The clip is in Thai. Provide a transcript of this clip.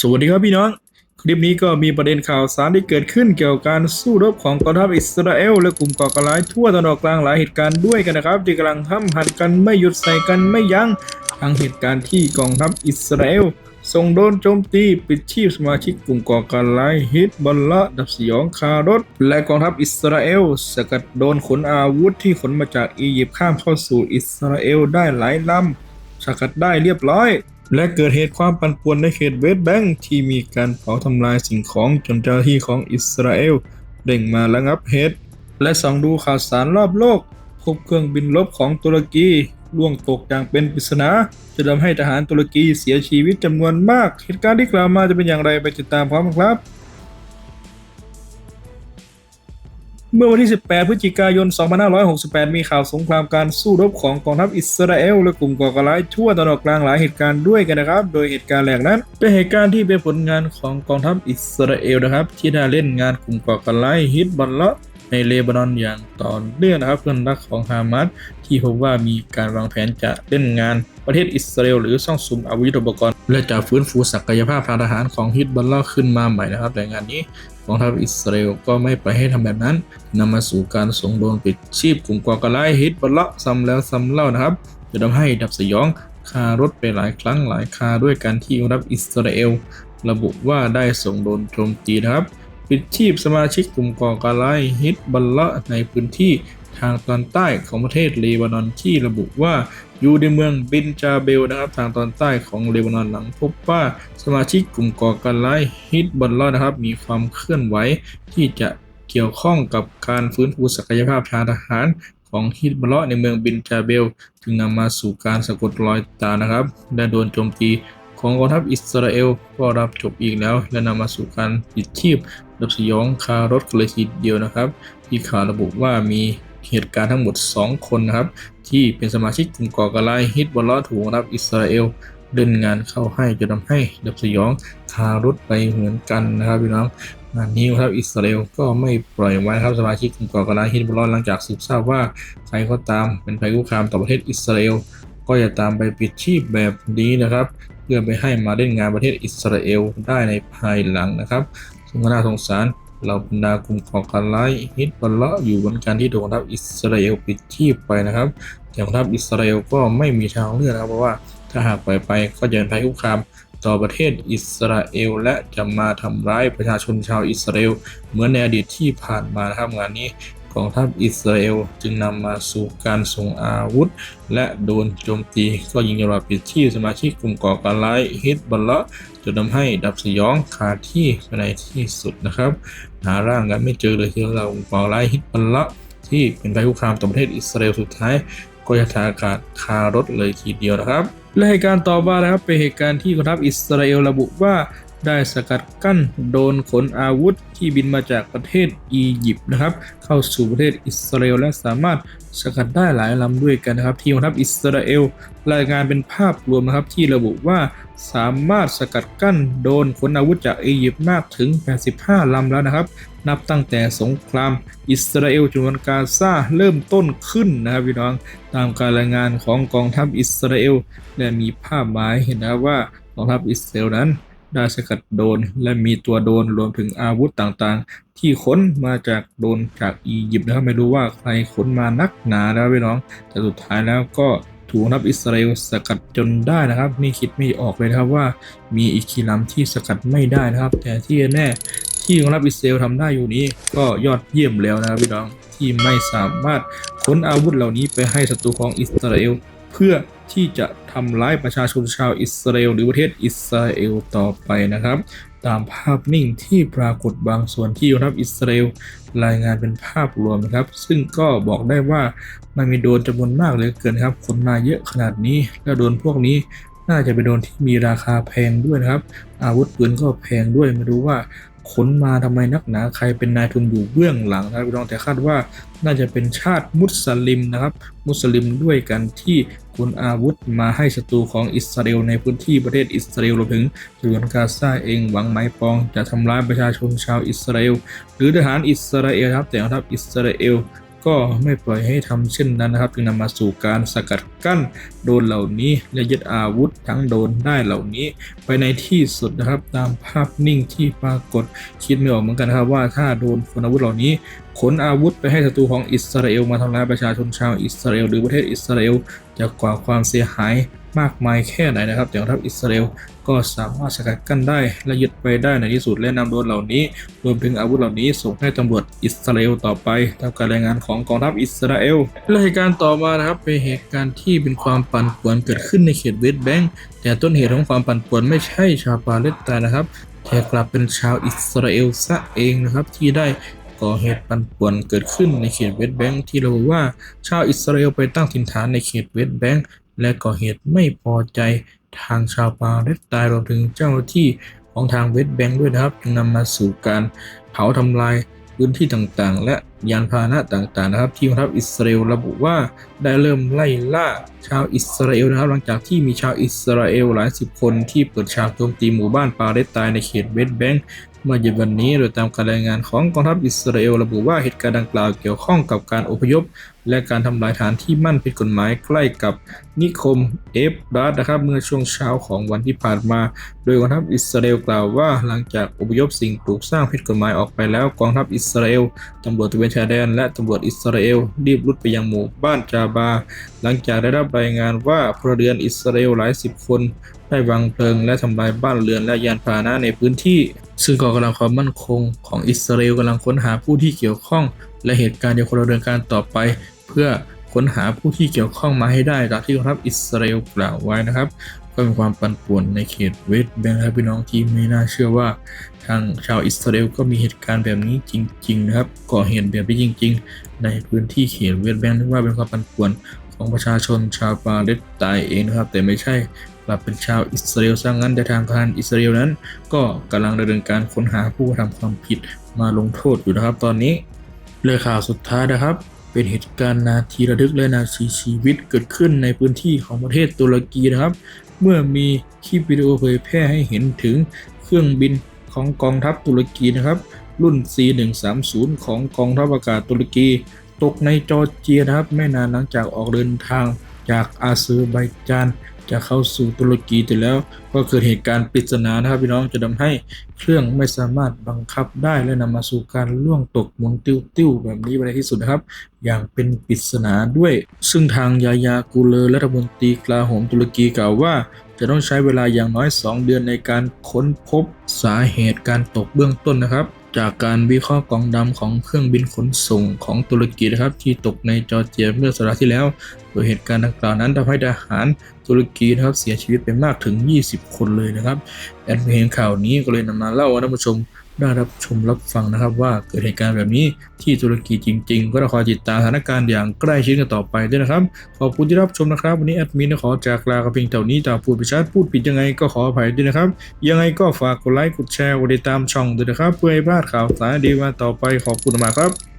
สวัสดีครับพี่น้อง คลิปนี้ก็มีประเด็นข่าวสารที่เกิดขึ้นเกี่ยวกับการสู้รบของกองทัพอิสราเอลและกลุ่มก่อการร้ายทั่วตะวันออกกลางหลายเหตุการณ์ด้วยกันนะครับที่กำลังห้ำหันกันไม่หยุดใส่กันไม่ยัง้งทั้งเหตุการณ์ที่กองทัพอิสราเอลส่งโดนโจมตีปิดชีพสมาชิกกลุ่มก่อการร้ายฮิตบอลละดับสยองคารถและกองทัพอิสราเอลสกัดโดนขนอาวุธที่ขนมาจากอียิปต์ข้ามเข้าสู่อิสราเอลได้หลายลำสกัดได้เรียบร้อย และเกิดเหตุความปั่นป่วนในเขตเวสต์แบงก์ที่มีการเผาทำลายสิ่งของจนเจ้าหน้าที่ของอิสราเอลเด่งมาระงับเหตุ และส่องดูข่าวสารรอบโลก พบเครื่องบินลบของตุรกีล่วงตกอย่างเป็นปริศนาจะทำให้ทหารตุรกีเสียชีวิตจำนวนมาก เหตุการณ์ที่กล่าวมาจะเป็นอย่างไรไปติดตามพร้อมกันครับ เมื่อวันที่ 18 พฤศจิกายน 2568 มีข่าวสงครามการสู้รบของกองทัพอิสราเอลและกลุ่มก่อการร้ายทั่วตะวันออกกลางหลายเหตุการณ์ด้วยกันนะครับ โดยเหตุการณ์แรกนั้น เป็นเหตุการณ์ที่เป็นผลงานของกองทัพอิสราเอลนะครับ ที่ได้เล่นงานกลุ่มก่อการร้ายฮิตบอลละในเลบานอนอย่างต่อเนื่องนะครับเพื่อนรักของฮามาสที่พบว่ามีการวางแผนจะเล่นงานประเทศอิสราเอลหรือซ่องสุมอาวุธยุทโธปกรณ์ และจะฟื้นฟูศักยภาพทางทหารของฮิตบอลละขึ้นมาใหม่นะครับแต่งานนี้กองทัพอิสราเอลก็ไม่ปให้ทำแบบนั้นนำมาสู่การส่งโดนปิดชีพกลุ่มก่อการร้ายฮิตบอลละซ้ำแล้วซ้ำเล่านะครับจะทำให้ดับสยองคารถไปหลายครั้งหลายคาด้วยการที่กองทัพอิสราเอล ระบุว่าได้ส่งโดนโจมตีนะครับ ปิดชีพสมาชิกกลุ่มก่อการร้ายฮิตบัลละในพื้นที่ ทางตอนใต้ของประเทศเลบานอนที่ระบุว่าอยู่ในเมืองบินจาเบลนะครับ ทางตอนใต้ของเลบานอนหลังพบว่าสมาชิกกลุ่มก่อการร้ายฮิตบัลละนะครับ มีความเคลื่อนไหวที่จะเกี่ยวข้องกับการฟื้นฟูศักยภาพทางทหารของฮิตบัลละในเมืองบินจาเบล จึงนำมาสู่การสะกดรอยตานะครับและโดนโจมตีของกองทัพอิสราเอลก็รับจบอีกแล้ว และนำมาสู่การปิดชีพดับสยองคารถกันเลยทีเดียวนะครับ ที่ข่าวระบุว่ามี เหตุการณ์ทั้งหมด 2 คนนะครับ ที่เป็นสมาชิกกลุ่มก่อการร้ายฮิตบอลลอถูกกองทัพอิสราเอลเดินงานเข้าให้จนทำให้ดับสยองคารถไปเหมือนกันนะครับพี่น้องงานนี้ครับอิสราเอลก็ไม่ปล่อยไว้ครับสมาชิกกลุ่มก่อการร้ายฮิตบอลลอหลังจากสืบทราบว่าใครก็ตามเป็นภัยคุกคามต่อประเทศอิสราเอลก็จะตามไปปิดชีพแบบนี้นะครับเพื่อไปให้มาเล่นงานประเทศอิสราเอลได้ในภายหลังนะครับซึ่งน่าสงสาร เราบรรดากลุ่มก่อการร้ายฮิตบอลเลาะอยู่บนการที่โดนกองทัพอิสราเอลปิดชีพไปนะครับแต่กองทัพอิสราเอลก็ไม่มีทางเลือกนะครับ เพราะว่าถ้าหากปล่อยไปก็จะเป็นภัยคุกคามต่อประเทศอิสราเอล และจะมาทำร้ายประชาชนชาวอิสราเอลเหมือนในอดีตที่ผ่านมานะครับงานนี้ องทัพอิสราเอลจึงนำมาสู่การส่งอาวุธ และโดนโจมตีก็ยิงยาปิดที่สมาชิกกลุ่มก่อการร้ายฮิตบอลละจนทำให้ดับสยองคาที่ในที่สุดนะครับ หาร่างกันไม่เจอเลยที่เรากลุ่มก่อการร้ายฮิตบอลละที่เป็นภัยคุกคามต่อประเทศอิสราเอลสุดท้าย ก็จะทาอากาศคารถเลยทีเดียวนะครับและเหตุการณ์ต่อมานะครับเป็นเหตุการณ์ที่กองทัพอิสราเอลระบุว่า ได้สกัดกั้นโดนขนอาวุธที่บินมาจากประเทศอียิปต์นะครับ เข้าสู่ประเทศอิสราเอลและสามารถสกัดได้หลายลำด้วยกันนะครับ ที่กองทัพอิสราเอลรายงานเป็นภาพรวมนะครับที่ระบุว่าสามารถสกัดกั้นโดนขนอาวุธจากอียิปต์มากถึง 85 ลำแล้วนะครับ นับตั้งแต่สงครามอิสราเอลจนวันกาซาเริ่มต้นขึ้นนะครับพี่น้องตามการรายงานของกองทัพอิสราเอลและมีภาพหมายเห็นนะว่า กองทัพอิสราเอลนั้น ได้สกัดโดน และมีตัวโดนรวมถึงอาวุธต่างๆ ที่ขนมาจากโดนจากอียิปต์นะครับไม่รู้ว่าใครขนมานักหนาแล้วพี่น้อง แต่สุดท้ายแล้วก็ถูกนับอิสราเอลสกัดจนได้นะครับ นี่คิดไม่ออกเลยนะครับว่ามีอีกกี่ลำที่สกัดไม่ได้นะครับ แต่ที่แน่ที่ของนับอิสราเอลทำได้อยู่นี้ก็ยอดเยี่ยมแล้วนะครับพี่น้องที่ไม่สามารถขนอาวุธเหล่านี้ไปให้ศัตรูของอิสราเอลเพื่อ ที่จะทำร้ายประชาชนชาวอิสราเอลหรือประเทศอิสราเอลต่อไปนะครับ ตามภาพนิ่งที่ปรากฏบางส่วนที่รัฐอิสราเอลรายงานเป็นภาพรวมนะครับ ซึ่งก็บอกได้ว่ามันมีโดนจำนวนมากเหลยเกินครับคนมาเยอะขนาดนี้แล้วโดนพวกนี้น่าจะเป็นโดนที่มีราคาแพงด้วยนะครับ อาวุธปืนก็แพงด้วยไม่รู้ว่า ขนมาทำไมนักหนาใครเป็นนายทุนอยู่เบื้องหลังนะครับพี่น้องแต่คาดว่าน่าจะเป็นชาติมุสลิมนะครับ มุสลิมด้วยกันที่ขนอาวุธมาให้ศัตรูของอิสราเอลในพื้นที่ประเทศอิสราเอลรวมถึงฉนวนกาซาเองหวังไม้ปองจะทำร้ายประชาชนชาวอิสราเอลหรือทหารอิสราเอลครับแต่ทัพอิสราเอล ก็ไม่ปล่อยให้ทำเช่นนั้นนะครับ จึงนำมาสู่การสกัดกั้นโดนเหล่านี้ และยึดอาวุธทั้งโดนได้เหล่านี้ ไปในที่สุดนะครับตามภาพนิ่งที่ปรากฏคิดไม่ออกเหมือนกันครับว่าถ้าโดนคนอาวุธเหล่านี้ขนอาวุธไปให้ศัตรูของอิสราเอลมาทำร้ายประชาชนชาวอิสราเอลหรือประเทศอิสราเอลจะก่อความเสียหาย มากมายแค่ไหนนะครับแต่ทัพอิสราเอลก็สามารถสกัดกั้นได้และยึดไปได้ในที่สุดและนำโดรนเหล่านี้ รวมถึงอาวุธเหล่านี้ส่งให้ตำรวจอิสราเอลต่อไปตามการรายงานของกองทัพอิสราเอลและเหตุการณ์ต่อมานะครับเป็นเหตุการณ์ที่เป็นความปั่นป่วนเกิดขึ้นในเขตเวสต์แบงก์แต่ต้นเหตุของความปั่นป่วนไม่ใช่ชาวปาเลสไตน์นะครับแต่กลับเป็นชาวอิสราเอลซะเองนะครับที่ได้ก่อเหตุปั่นป่วนเกิดขึ้นในเขตเวสต์แบงก์ที่ระบุว่าชาวอิสราเอลไปตั้งถิ่นฐานในเขตเวสต์แบงก์ และก่อเหตุไม่พอใจทางชาวปาเลสไตน์รวมถึงเจ้าหน้าที่ของทางเวสต์แบงก์ด้วยนะครับ จึงนำมาสู่การเผาทำลายพื้นที่ต่างๆ และยานพาหนะต่างๆนะครับ ที่กองทัพอิสราเอลระบุว่าได้เริ่มไล่ล่าชาวอิสราเอลนะครับ หลังจากที่มีชาวอิสราเอลหลายสิบคนที่เปิดฉากโจมตีหมู่บ้านปาเลสไตน์ในเขตเวสต์แบงก์เมื่อเย็นวันนี้โดยตามการรายงานของกองทัพอิสราเอลระบุว่าเหตุการณ์ดังกล่าวเกี่ยวข้องกับการอพยพ และการทำลายฐานที่มั่นผิดกฎหมายใกล้กับนิคมเอฟรัสนะครับ เมื่อช่วงเช้าของวันที่ผ่านมา โดยกองทัพอิสราเอลกล่าวว่าหลังจากอพยพสิ่งปลูกสร้างผิดกฎหมายออกไปแล้วกองทัพอิสราเอลตำรวจตระเวนชายแดน และตำรวจอิสราเอลรีบรุดไปยังหมู่บ้านจาบา หลังจากได้รับรายงานว่าพลเรือนอิสราเอลหลายสิบคนได้วางเพลิงและทำลายบ้านเรือนและยานพาหนะในพื้นที่ ซึ่งกองกำลังความมั่นคงของอิสราเอลกำลังค้นหาผู้ที่เกี่ยวข้อง และเหตุการณ์เดียวกันดำเนินการต่อไป พื่อค้นหาผู้ที่เกี่ยวข้องมาให้ได้ตามที่กองทัพอิสราเอลกล่าวไว้นะครับ ก็เป็นความปั่นป่วนในเขตเวสต์แบงค์ครับพี่น้องที่ไม่น่าเชื่อว่า ทางชาวอิสราเอลก็มีเหตุการณ์แบบนี้จริง ๆ นะครับก่อเหตุแบบนี้จริง ๆ ในพื้นที่เขตเวสต์แบงค์นึกว่าเป็นความปั่นป่วนของประชาชนชาวปาเลสไตน์เองนะครับ แต่ไม่ใช่กลับเป็นชาวอิสราเอลซะงั้นแต่ทางการอิสราเอลนั้น ก็กำลังดำเนินการค้นหาผู้กระทำความผิดมาลงโทษอยู่นะครับ ตอนนี้เลยข่าวสุดท้ายนะครับ เป็นเหตุการณ์นาทีระทึกและนาทีชีวิตเกิดขึ้นในพื้นที่ของประเทศตุรกีนะครับ เมื่อมีคลิปวิดีโอเผยแพร่ให้เห็นถึงเครื่องบินของกองทัพตุรกีนะครับ รุ่น C130 ของกองทัพอากาศตุรกี ตกในจอร์เจียนะครับ ไม่นานหลังจากออกเดินทาง จากอาเซอร์ไบจานจะเข้าสู่ตุรกีแต่แล้ว ก็เกิดเหตุการณ์ปริศนานะครับพี่น้องจะทำให้เครื่องไม่สามารถบังคับได้และนำมาสู่การล่วงตกหมุนติ้วๆแบบนี้ไปในที่สุดนะครับ อย่างเป็นปริศนาด้วย ซึ่งทางยายากูเลอร์รัฐมนตรีกลาโหมตุรกีกล่าวว่า จะต้องใช้เวลาอย่างน้อย 2 เดือนในการค้นพบสาเหตุการตกเบื้องต้นนะครับจากการวิเคราะห์กล่องดำของเครื่องบินขนส่งของตุรกีนะครับ ที่ตกในจอร์เจียเมื่อสัปดาห์ที่แล้ว ดยเหตุการณ์ดังกล่าวนั้นทำให้ทหารตุรกีนะครับเสียชีวิตไปมากถึง 20 คนเลยนะครับแอดมินเห็นข่าวนี้ก็เลยนำมาเล่าให้ท่านผู้ชมได้รับชมรับฟังนะครับว่าเกิดเหตุการณ์แบบนี้ที่ตุรกีจริง ๆ ก็ต้องคอยติดตามสถานการณ์อย่างใกล้ชิดกันต่อไปด้วยนะครับ ขอบคุณที่รับชมนะครับ วันนี้แอดมินขอจากลากับเพียงเท่านี้ตามพูดไปชัดพูดผิดยังไงก็ขออภัยด้วยนะครับ ยังไงก็ฝากกดไลค์กดแชร์กดติดตามช่องด้วยนะครับ เพื่อให้พลาดข่าวสารดีวันต่อไปขอบคุณมากครับ